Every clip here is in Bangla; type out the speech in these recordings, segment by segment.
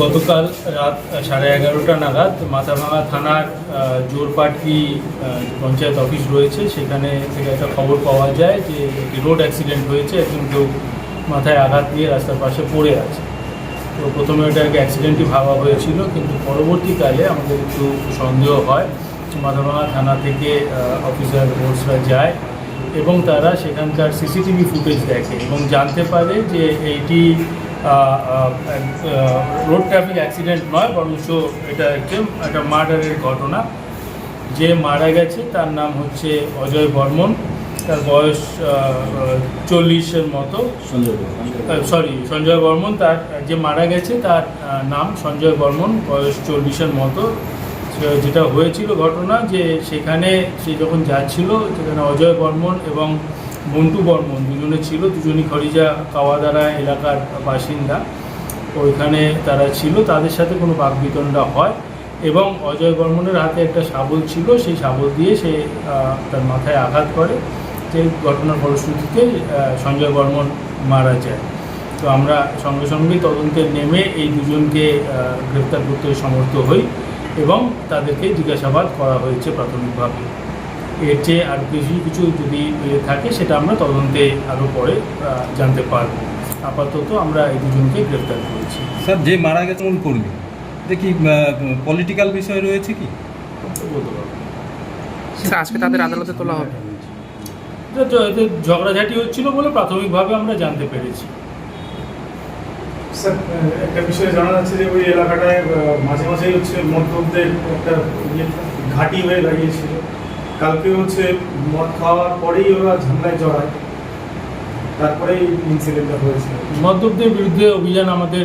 গতকাল রাত সাড়ে এগারোটা নাগাদ মাথাভাঙা থানার জোরপাটকি পঞ্চায়েত অফিস রয়েছে। সেখানে থেকে একটা খবর পাওয়া যায় যে একটি রোড অ্যাক্সিডেন্ট হয়েছে। একজন কেউ মাথায় আঘাত দিয়ে রাস্তার পাশে পড়ে আছে। তো প্রথমে ওটাকে অ্যাক্সিডেন্টই ভাবা হয়েছিল, কিন্তু পরবর্তীকালে আমাদের একটু সন্দেহ হয় মাথাভাঙা থানা থেকে অফিসার ফোর্সরা যায় এবং তারা সেখানকার সিসিটিভি ফুটেজ দেখে এবং জানতে পারে যে এইটি রোড ট্রাফিক অ্যাক্সিডেন্ট নয় বরঞ্চ এটা একটি একটা মার্ডারের ঘটনা। যে মারা গেছে তার নাম হচ্ছে অজয় বর্মন। তার বয়স চল্লিশের মতো। সঞ্জয় সরি সঞ্জয় বর্মন। তার যে মারা গেছে তার নাম সঞ্জয় বর্মন। বয়স চল্লিশের মতো। যেটা হয়েছিল ঘটনা যে সেখানে সে যখন যাচ্ছিল সেখানে অজয় বর্মন এবং মন্টু বর্মন, দুজনে ছিল, দুজনই খরিজা কাওয়াদারা এলাকার বাসিন্দা। ওইখানে তারা ছিল, তাদের সাথে কোনো বাকবিতণ্ডা হয়। এবং অজয় বর্মনের হাতে একটা শাবল ছিল, সেই শাবল দিয়ে সে তার মাথায় আঘাত করে। যে ঘটনার ফলশ্রুতিতে সঞ্জয় বর্মন মারা যায়। তো আমরা সঙ্গে সঙ্গে তদন্তে নেমে এই দুজনকে গ্রেপ্তার করতে সমর্থ হই এবং তাদেরকে জিজ্ঞাসাবাদ করা হয়েছে প্রাথমিকভাবে। এর চেয়ে আর বেশি কিছু যদি থাকে সেটা আমরা তদন্তে আরও পরে জানতে পারব। আপাতত আমরা এই দুজনকে গ্রেপ্তার করেছি। স্যার যে মারা গেছে কোন কর্মী। দেখি পলিটিক্যাল বিষয় রয়েছে কি? বলতে পারব আজকে তাদের আদালতে তোলা হবে। ঝগড়াঝাটি হচ্ছিল বলে প্রাথমিকভাবে আমরা জানতে পেরেছি। স্যার একটা বিষয়ে জানা যাচ্ছে যে ওই এলাকাটায় মাঝে মাঝেই হচ্ছে মধ্যদের একটা ইয়ে ঘাঁটি হয়ে দাঁড়িয়েছিল কালকে হচ্ছে মদ খাওয়ার পরেই ওরা ঝামেলায় জড়ায়। তারপরেই ইনসিডেন্টটা হয়েছিল মদ্যপদের বিরুদ্ধে অভিযান আমাদের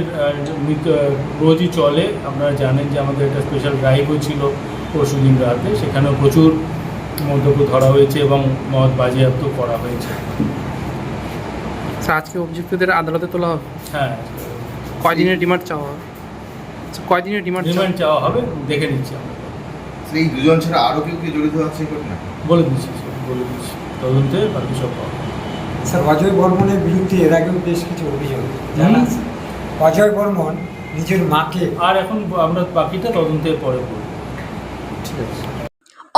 রোজই চলে। আপনারা জানেন যে আমাদের একটা স্পেশাল ড্রাইভও ছিল পরশু দিন রাতে। সেখানেও প্রচুর মদ্যপ ধরা হয়েছে এবং মদ বাজেয়াপ্ত করা হয়েছে। আজকে অভিযুক্তদের আদালতে তোলা হবে? হ্যাঁ। কয়দিনের ডিমান্ড চাওয়া হবে? আচ্ছা, কয়দিনের ডিমান্ড রিমান্ড চাওয়া হবে দেখে নিচ্ছি আমরা। সেই দুজন ছাড়া আরও কেউ কি জড়িত আছে এই ঘটনা বলে দিচ্ছি বলে দিচ্ছি তদন্তে বাকি সব পাওয়া স্যার অজয় বর্মনের বিরুদ্ধে এর আগেও বেশ কিছু অভিযোগ জানা আছে। অজয় বর্মন নিজের মাকে আর এখন আমরা বাকিটা তদন্তের পরে বলব। ঠিক আছে।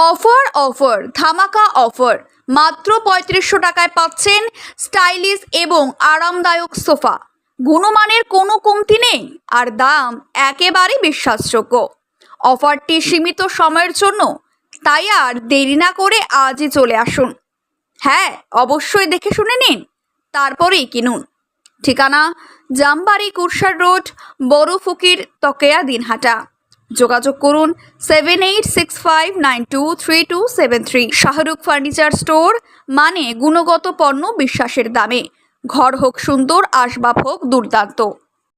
অফার অফার ধামাকা অফার। মাত্র পঁয়ত্রিশশো টাকায় পাচ্ছেন স্টাইলিশ এবং আরামদায়ক সোফা। গুণমানের কোনো কমতি নেই আর দাম একেবারে বিশ্বাসযোগ্য। অফারটি সীমিত সময়ের জন্য, তাই আর দেরি না করে আজই চলে আসুন। হ্যাঁ অবশ্যই দেখে শুনে নিন, তারপরেই কিনুন। ঠিকানা, জামবাড়ি কুরসার রোড, বড় ফকির তকেয়া দিনহাটা। যোগাযোগ করুন seven eight six five nine two three two seven three Shahrukh furniture store মানে গুণগত পণ্য বিশ্বাসের দামে। ঘর হোক সুন্দর, আসবাব হোক দুর্দান্ত।